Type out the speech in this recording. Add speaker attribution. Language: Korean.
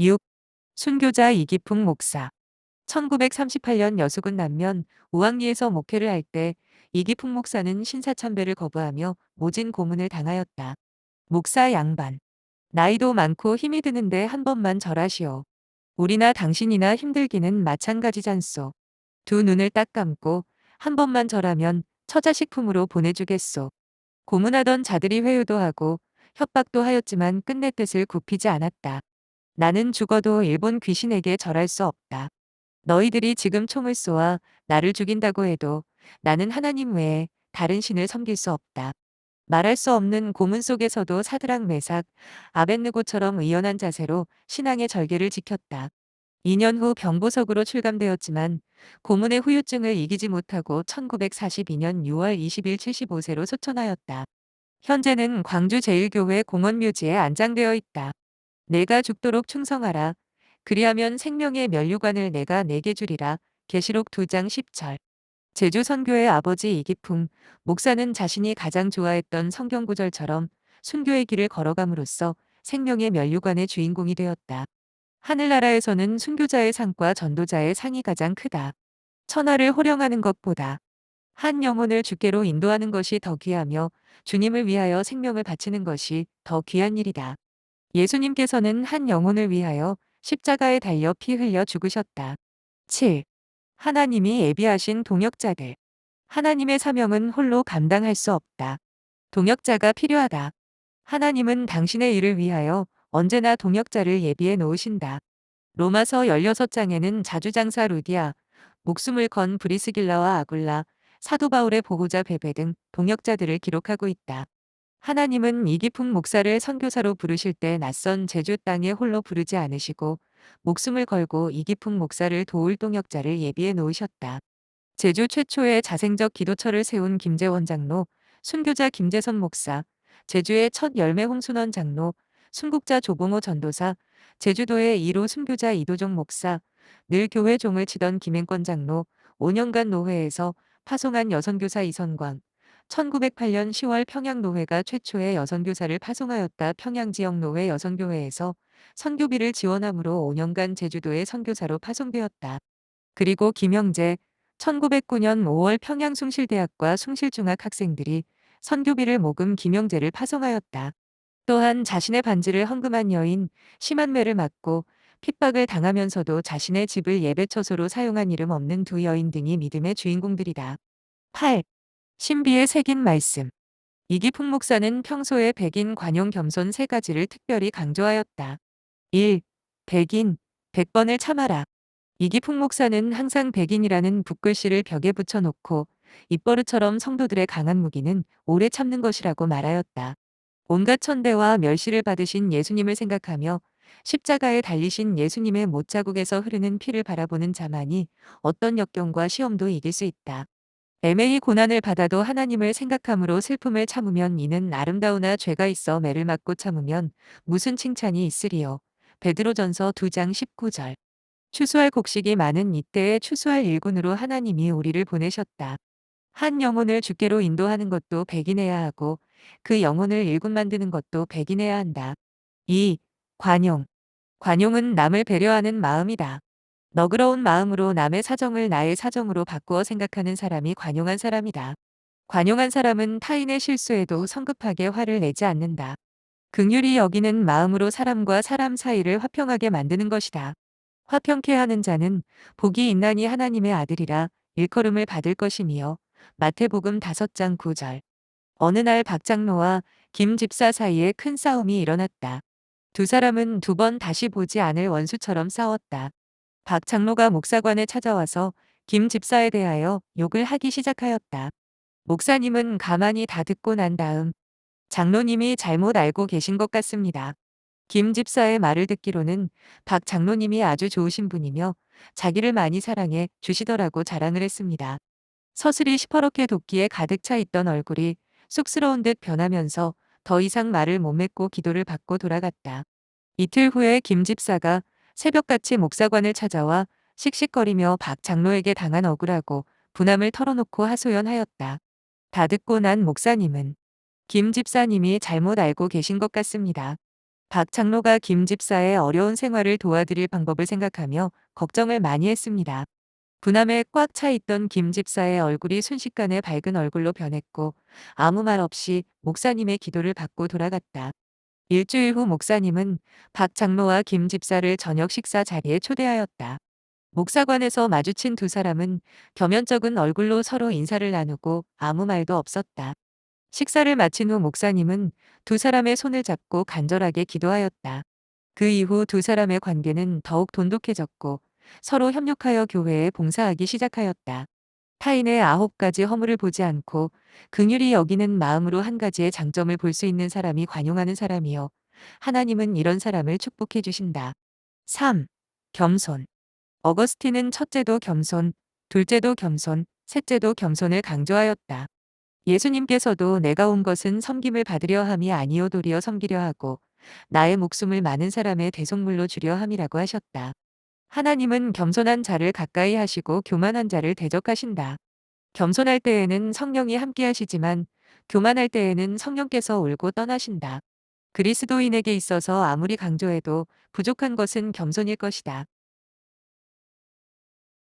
Speaker 1: 6. 순교자 이기풍 목사 1938년 여수군 남면 우왕리에서 목회를 할 때 이기풍 목사는 신사참배를 거부하며 모진 고문을 당하였다. 목사 양반. 나이도 많고 힘이 드는데 한 번만 절하시오. 우리나 당신이나 힘들기는 마찬가지잖소. 두 눈을 딱 감고 한 번만 절하면 처자식품으로 보내주겠소. 고문하던 자들이 회유도 하고 협박도 하였지만 끝내 뜻을 굽히지 않았다. 나는 죽어도 일본 귀신에게 절할 수 없다. 너희들이 지금 총을 쏘아 나를 죽인다고 해도 나는 하나님 외에 다른 신을 섬길 수 없다. 말할 수 없는 고문 속에서도 사드락 메삭, 아벤느고처럼 의연한 자세로 신앙의 절개를 지켰다. 2년 후 병보석으로 출감되었지만 고문의 후유증을 이기지 못하고 1942년 6월 20일 75세로 소천하였다. 현재는 광주제일교회 공원묘지에 안장되어 있다. 내가 죽도록 충성하라. 그리하면 생명의 면류관을 내가 내게 주리라. 계시록 2장 10절. 제주 선교의 아버지 이기풍 목사는 자신이 가장 좋아했던 성경 구절처럼 순교의 길을 걸어감으로써 생명의 면류관의 주인공이 되었다. 하늘나라에서는 순교자의 상과 전도자의 상이 가장 크다. 천하를 호령하는 것보다 한 영혼을 주께로 인도하는 것이 더 귀하며 주님을 위하여 생명을 바치는 것이 더 귀한 일이다. 예수님께서는 한 영혼을 위하여 십자가에 달려 피 흘려 죽으셨다. 7. 하나님이 예비하신 동역자들. 하나님의 사명은 홀로 감당할 수 없다. 동역자가 필요하다. 하나님은 당신의 일을 위하여 언제나 동역자를 예비해 놓으신다. 로마서 16장에는 자주장사 루디아, 목숨을 건 브리스길라와 아굴라, 사도 바울의 보호자 베베 등 동역자들을 기록하고 있다. 하나님은 이기풍 목사를 선교사로 부르실 때 낯선 제주 땅에 홀로 부르지 않으시고 목숨을 걸고 이기풍 목사를 도울 동역자를 예비해 놓으셨다. 제주 최초의 자생적 기도처를 세운 김재원 장로, 순교자 김재선 목사, 제주의 첫 열매 홍순원 장로, 순국자 조봉호 전도사, 제주도의 2로 순교자 이도종 목사, 늘 교회 종을 치던 김행권 장로, 5년간 노회에서 파송한 여선교사 이선광, 1908년 10월 평양노회가 최초의 여선교사를 파송하였다. 평양지역노회 여선교회에서 선교비를 지원함으로 5년간 제주도의 선교사로 파송되었다. 그리고 김영재, 1909년 5월 평양 숭실대학과 숭실중학 학생들이 선교비를 모금 김영재를 파송하였다. 또한 자신의 반지를 헌금한 여인 심한매를 맞고 핍박을 당하면서도 자신의 집을 예배처소로 사용한 이름 없는 두 여인 등이 믿음의 주인공들이다. 8. 신비에 새긴 말씀. 이기풍 목사는 평소에 백인 관용 겸손 세 가지를 특별히 강조하였다. 1. 백인, 100번을 참아라. 이기풍 목사는 항상 백인이라는 붓글씨를 벽에 붙여놓고 입버릇처럼 성도들의 강한 무기는 오래 참는 것이라고 말하였다. 온갖 천대와 멸시를 받으신 예수님을 생각하며 십자가에 달리신 예수님의 못자국에서 흐르는 피를 바라보는 자만이 어떤 역경과 시험도 이길 수 있다. 애매히 고난을 받아도 하나님을 생각함으로 슬픔을 참으면 이는 아름다우나 죄가 있어 매를 맞고 참으면 무슨 칭찬이 있으리요. 베드로전서 2장 19절. 추수할 곡식이 많은 이때에 추수할 일꾼으로 하나님이 우리를 보내셨다. 한 영혼을 주께로 인도하는 것도 백인해야 하고 그 영혼을 일꾼 만드는 것도 백인해야 한다. 2. 관용. 관용은 남을 배려하는 마음이다. 너그러운 마음으로 남의 사정을 나의 사정으로 바꾸어 생각하는 사람이 관용한 사람이다. 관용한 사람은 타인의 실수에도 성급하게 화를 내지 않는다. 긍휼히 여기는 마음으로 사람과 사람 사이를 화평하게 만드는 것이다. 화평케 하는 자는 복이 있나니 하나님의 아들이라 일컬음을 받을 것이며 마태복음 5장 9절. 어느 날 박장로와 김 집사 사이에 큰 싸움이 일어났다. 두 사람은 두 번 다시 보지 않을 원수처럼 싸웠다. 박 장로가 목사관에 찾아와서 김 집사에 대하여 욕을 하기 시작하였다. 목사님은 가만히 다 듣고 난 다음 장로님이 잘못 알고 계신 것 같습니다. 김 집사의 말을 듣기로는 박 장로님이 아주 좋으신 분이며 자기를 많이 사랑해 주시더라고 자랑을 했습니다. 서슬이 시퍼렇게 도끼에 가득 차 있던 얼굴이 쑥스러운 듯 변하면서 더 이상 말을 못 맺고 기도를 받고 돌아갔다. 이틀 후에 김 집사가 새벽같이 목사관을 찾아와 씩씩거리며 박 장로에게 당한 억울하고 분함을 털어놓고 하소연하였다. 다 듣고 난 목사님은 김 집사님이 잘못 알고 계신 것 같습니다. 박 장로가 김 집사의 어려운 생활을 도와드릴 방법을 생각하며 걱정을 많이 했습니다. 분함에 꽉 차 있던 김 집사의 얼굴이 순식간에 밝은 얼굴로 변했고 아무 말 없이 목사님의 기도를 받고 돌아갔다. 일주일 후 목사님은 박 장로와 김 집사를 저녁 식사 자리에 초대하였다. 목사관에서 마주친 두 사람은 겸연쩍은 얼굴로 서로 인사를 나누고 아무 말도 없었다. 식사를 마친 후 목사님은 두 사람의 손을 잡고 간절하게 기도하였다. 그 이후 두 사람의 관계는 더욱 돈독해졌고 서로 협력하여 교회에 봉사하기 시작하였다. 타인의 아홉 가지 허물을 보지 않고 긍휼히 여기는 마음으로 한 가지의 장점을 볼 수 있는 사람이 관용하는 사람이요. 하나님은 이런 사람을 축복해 주신다. 3. 겸손. 어거스틴은 첫째도 겸손, 둘째도 겸손, 셋째도 겸손을 강조하였다. 예수님께서도 내가 온 것은 섬김을 받으려 함이 아니요 도리어 섬기려 하고 나의 목숨을 많은 사람의 대속물로 주려 함이라고 하셨다. 하나님은 겸손한 자를 가까이 하시고 교만한 자를 대적하신다. 겸손할 때에는 성령이 함께 하시지만 교만할 때에는 성령께서 울고 떠나신다. 그리스도인에게 있어서 아무리 강조해도 부족한 것은 겸손일 것이다.